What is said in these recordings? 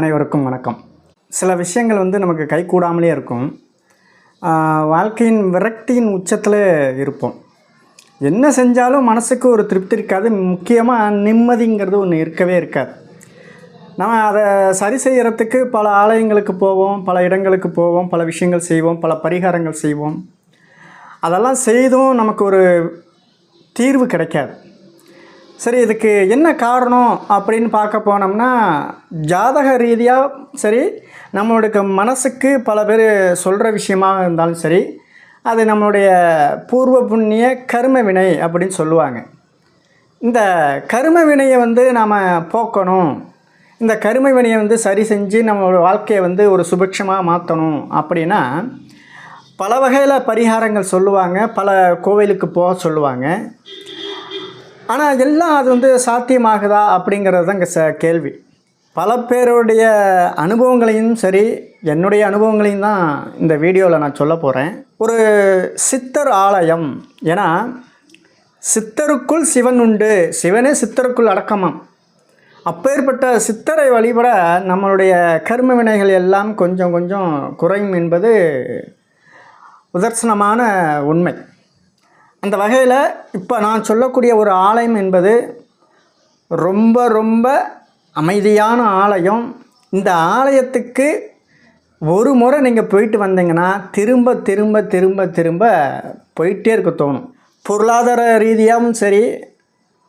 அனைவருக்கும் வணக்கம். சில விஷயங்கள் வந்து நமக்கு கைகூடாமலே இருக்கும். வாழ்க்கையின் விரக்தியின் உச்சத்தில் இருப்போம். என்ன செஞ்சாலும் மனசுக்கு ஒரு திருப்தி இருக்காது. முக்கியமாக நிம்மதிங்கிறது ஒன்று இருக்கவே இருக்காது. நம்ம அதை சரி செய்கிறதுக்கு பல ஆலயங்களுக்கு போவோம் பல இடங்களுக்கு போவோம் பல விஷயங்கள் செய்வோம் பல பரிகாரங்கள் செய்வோம். அதெல்லாம் செய்தும் நமக்கு ஒரு தீர்வு கிடைக்காது. சரி இதுக்கு என்ன காரணம் அப்படின்னு பார்க்க போனோம்னா ஜாதக ரீதியாக சரி நம்மளுடைய மனசுக்கு பல பேர் சொல்கிற விஷயமாக இருந்தாலும் சரி அது நம்மளுடைய பூர்வ புண்ணிய கர்ம வினை அப்படின்னு சொல்லுவாங்க. இந்த கரும வினையை வந்து நாம் போக்கணும். இந்த கரும வினையை வந்து சரி செஞ்சு நம்மளோட வாழ்க்கையை வந்து ஒரு சுபிக்ஷமாக மாற்றணும் அப்படின்னா பல வகையில் பரிகாரங்கள் சொல்லுவாங்க பல கோவிலுக்கு போக சொல்லுவாங்க. ஆனால் எல்லாம் அது வந்து சாத்தியமாகுதா அப்படிங்கிறது தான் இங்கே ச கேள்வி. பல பேருடைய அனுபவங்களையும் சரி என்னுடைய அனுபவங்களையும் தான் இந்த வீடியோவில் நான் சொல்ல போகிறேன் ஒரு சித்தர் ஆலயம். ஏன்னா சித்தருக்குள் சிவன் உண்டு. சிவனே சித்தருக்குள் அடக்கமாம். அப்பேற்பட்ட சித்தரை வழிபட நம்மளுடைய கர்ம வினைகள் எல்லாம் கொஞ்சம் கொஞ்சம் குறையும் என்பது உதர்சனமான உண்மை. அந்த வகையில் இப்போ நான் சொல்லக்கூடிய ஒரு ஆலயம் என்பது ரொம்ப ரொம்ப அமைதியான ஆலயம். இந்த ஆலயத்துக்கு ஒரு முறை நீங்கள் போயிட்டு வந்தீங்கன்னா திரும்ப திரும்ப திரும்ப திரும்ப போயிட்டே இருக்க தோணும். பொருளாதார ரீதியாகவும் சரி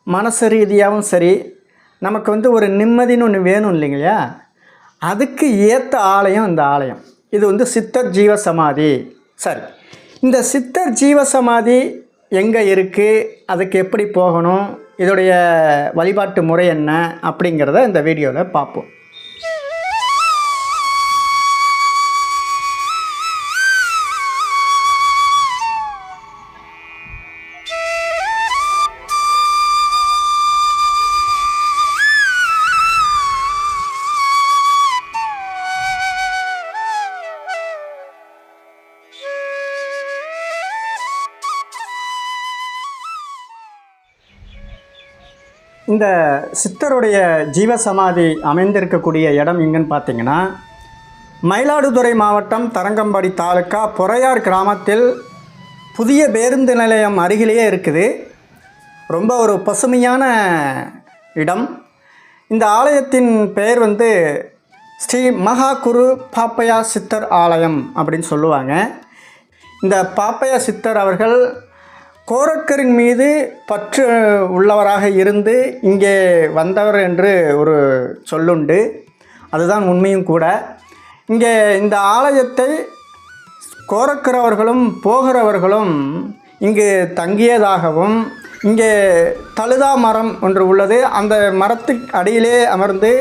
மனசு ரீதியாகவும் சரி நமக்கு வந்து ஒரு நிம்மதின்னு ஒன்று வேணும் இல்லைங்களா அதுக்கு ஏற்ற ஆலயம் இந்த ஆலயம். இது வந்து சித்தர் ஜீவ சமாதி சரி. இந்த சித்தர் ஜீவ சமாதி எங்கே இருக்குது அதுக்கு எப்படி போகணும்? இதோடைய வழிபாட்டு முறை என்ன? அப்படிங்கிறத இந்த வீடியோவில் பார்ப்போம். இந்த சித்தருடைய ஜீவசமாதி அமைந்திருக்கக்கூடிய இடம் எங்கன்னு பார்த்தீங்கன்னா மயிலாடுதுறை மாவட்டம் தரங்கம்பாடி தாலுக்கா பொறையார் கிராமத்தில் புதிய பேருந்து நிலையம் அருகிலேயே இருக்குது. ரொம்ப ஒரு பசுமையான இடம். இந்த ஆலயத்தின் பெயர் வந்து ஸ்ரீ மகா குரு பாப்பையா சித்தர் ஆலயம் அப்படின்னு சொல்லுவாங்க. இந்த பாப்பையா சித்தர் அவர்கள் கோரக்கரின் மீது பற்று உள்ளவராக இருந்து இங்கே வந்தவர் என்று ஒரு சொல்லுண்டு. அதுதான் உண்மையும் கூட. இங்கே இந்த ஆலயத்தை கோரக்கிறவர்களும் போகிறவர்களும் இங்கு தங்கியதாகவும் இங்கே தழுதா மரம் ஒன்று உள்ளது. அந்த மரத்துக்கு அடியிலே அமர்ந்து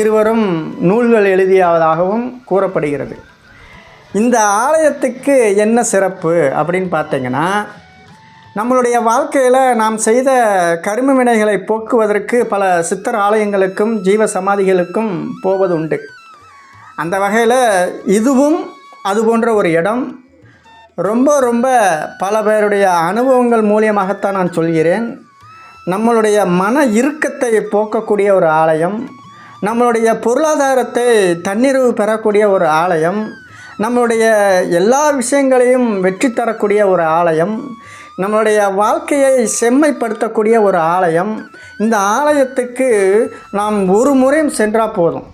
இருவரும் நூல்கள் எழுதியதாகவும் கூறப்படுகிறது. இந்த ஆலயத்துக்கு என்ன சிறப்பு அப்படின்னு பார்த்தீங்கன்னா நம்மளுடைய வாழ்க்கையில் நாம் செய்த கரும வினைகளை போக்குவதற்கு பல சித்தர் ஆலயங்களுக்கும் ஜீவ சமாதிகளுக்கும் போவது உண்டு அந்த வகையில் இதுவும் அது போன்ற ஒரு இடம். ரொம்ப ரொம்ப பல பேருடைய அனுபவங்கள் மூலியமாகத்தான் நான் சொல்கிறேன். நம்மளுடைய மன இறுக்கத்தை போக்கக்கூடிய ஒரு ஆலயம். நம்மளுடைய பொருளாதாரத்தை தன்னிறைவு பெறக்கூடிய ஒரு ஆலயம். நம்மளுடைய எல்லா விஷயங்களையும் வெற்றி தரக்கூடிய ஒரு ஆலயம். நம்மளுடைய வாழ்க்கையை செம்மைப்படுத்தக்கூடிய ஒரு ஆலயம். இந்த ஆலயத்துக்கு நாம் ஒரு முறையும் சென்றால் போதும்.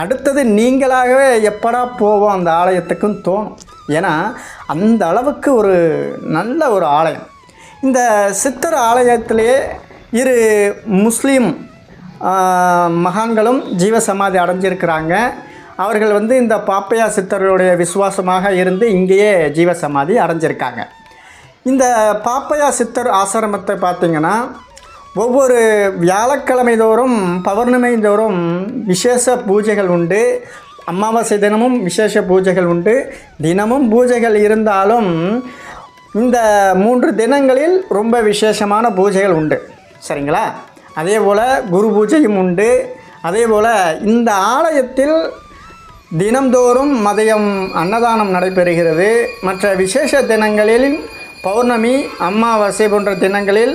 அடுத்தது நீங்களாகவே எப்படா போவோம் அந்த ஆலயத்துக்குன்னு தோணும். ஏன்னா அந்த அளவுக்கு ஒரு நல்ல ஒரு ஆலயம். இந்த சித்தர் ஆலயத்திலே இரு முஸ்லீம் மகான்களும் ஜீவசமாதி அடைஞ்சிருக்கிறாங்க. அவர்கள் வந்து இந்த பாப்பையா சித்தர்களுடைய விசுவாசமாக இருந்து இங்கேயே ஜீவசமாதி அடைஞ்சிருக்காங்க. இந்த பாப்பையா சித்தர் ஆசிரமத்தை பார்த்திங்கன்னா ஒவ்வொரு வியாழக்கிழமை தோறும் பௌர்ணமி தோறும் விசேஷ பூஜைகள் உண்டு. அமாவாசை தினமும் விசேஷ பூஜைகள் உண்டு. தினமும் பூஜைகள் இருந்தாலும் இந்த மூன்று தினங்களில் ரொம்ப விசேஷமான பூஜைகள் உண்டு. சரிங்களா? அதே போல் குரு பூஜையும் உண்டு. அதே போல் இந்த ஆலயத்தில் தினம்தோறும் மதியம் அன்னதானம் நடைபெறுகிறது. மற்ற விசேஷ தினங்களில் பௌர்ணமி அம்மாவாசை போன்ற தினங்களில்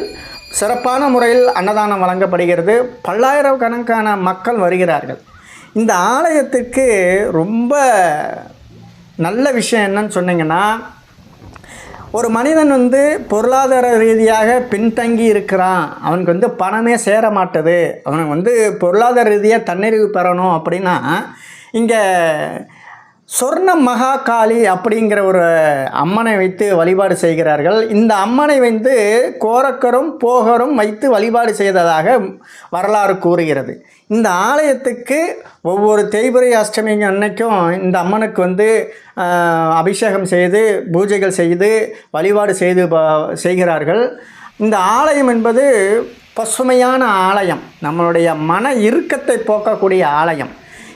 சிறப்பான முறையில் அன்னதானம் வழங்கப்படுகிறது. பல்லாயிரக்கணக்கான மக்கள் வருகிறார்கள். இந்த ஆலயத்துக்கு ரொம்ப நல்ல விஷயம் என்னன்னு சொன்னீங்கன்னா ஒரு மனிதன் வந்து பொருளாதார ரீதியாக பின்தங்கி இருக்கிறான். அவனுக்கு வந்து பணமே சேர மாட்டுது அவனுக்கு வந்து பொருளாதார ரீதியாக தன்னிறைவு பெறணும் அப்படின்னா இங்கே சொர்ண மகாகாளி அப்படிங்கிற ஒரு அம்மனை வைத்து வழிபாடு செய்கிறார்கள். இந்த அம்மனை வந்து கோரக்கரும் போகரும் வைத்து வழிபாடு செய்ததாக வரலாறு கூறுகிறது. இந்த ஆலயத்துக்கு ஒவ்வொரு தேய்பிரை அஷ்டமி அன்னைக்கும் இந்த அம்மனுக்கு வந்து அபிஷேகம் செய்து பூஜைகள் செய்து வழிபாடு செய்து செய்கிறார்கள். இந்த ஆலயம் என்பது பசுமையான ஆலயம். நம்மளுடைய மன இறுக்கத்தை போக்கக்கூடிய ஆலயம்.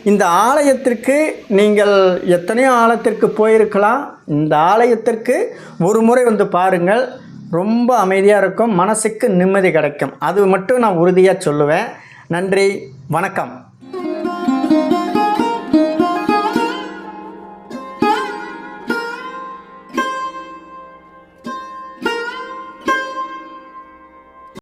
இந்த ஆலயத்திற்கு நீங்கள் எத்தனையோ ஆழத்திற்கு போயிருக்கலாம். இந்த ஆலயத்திற்கு ஒரு முறை வந்து பாருங்கள். ரொம்ப அமைதியாக இருக்கும். மனசுக்கு நிம்மதி கிடைக்கும். அது மட்டும் நான் உறுதியாக சொல்லுவேன். நன்றி. வணக்கம்.